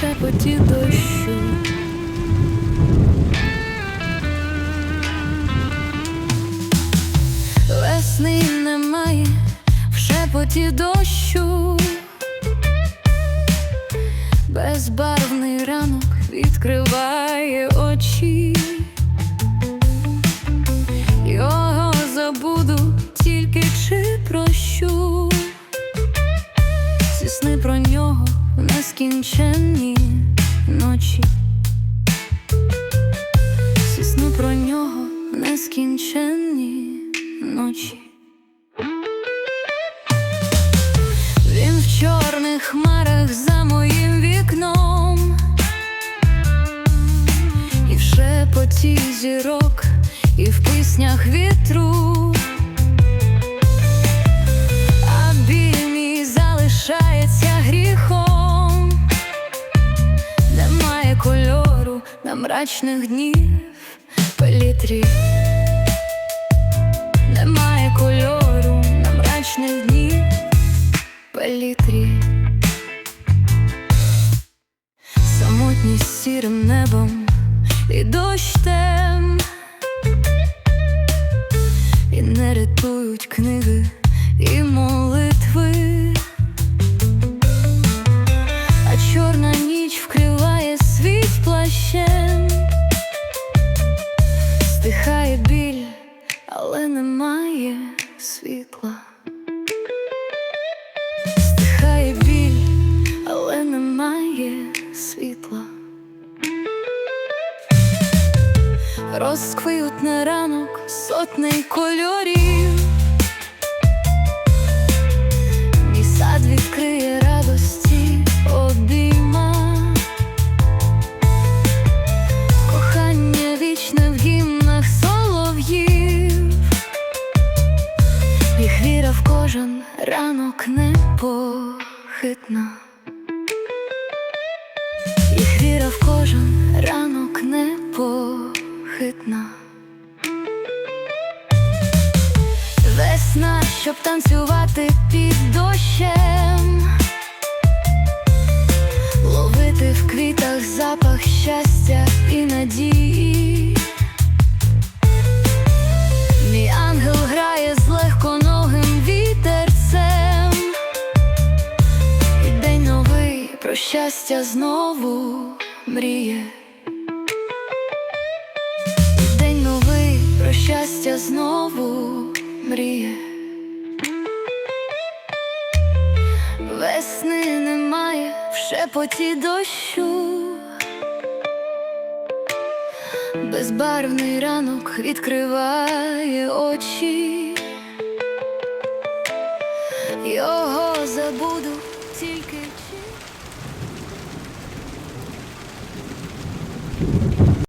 шепоті дощу. Весни немає в шепоті дощу. Безбарвний ранок відкриває очі. Його забуду тільки чи прощу. Ці сни про нього в піснях вітру. А залишається гріхом, немає кольору на мрачних днів палітрі. Немає кольору на мрачних днів палітрі. Самотність сірим небом і дощем, рятують книги і молитви, а чорна ніч вкриває світ плащем, стихає біль, але немає світла. Стихає біль, але немає світла. Розквиють на ранок сотни кольорів. Їх віра в кожен ранок непохитна. Їх віра в кожен ранок непохитна. Весна, щоб танцювати під дощем, щастя знову мріє. День новий про щастя знову мріє. Весни немає в шепоті дощу. Безбарвний ранок відкриває очі, його забуду тільки.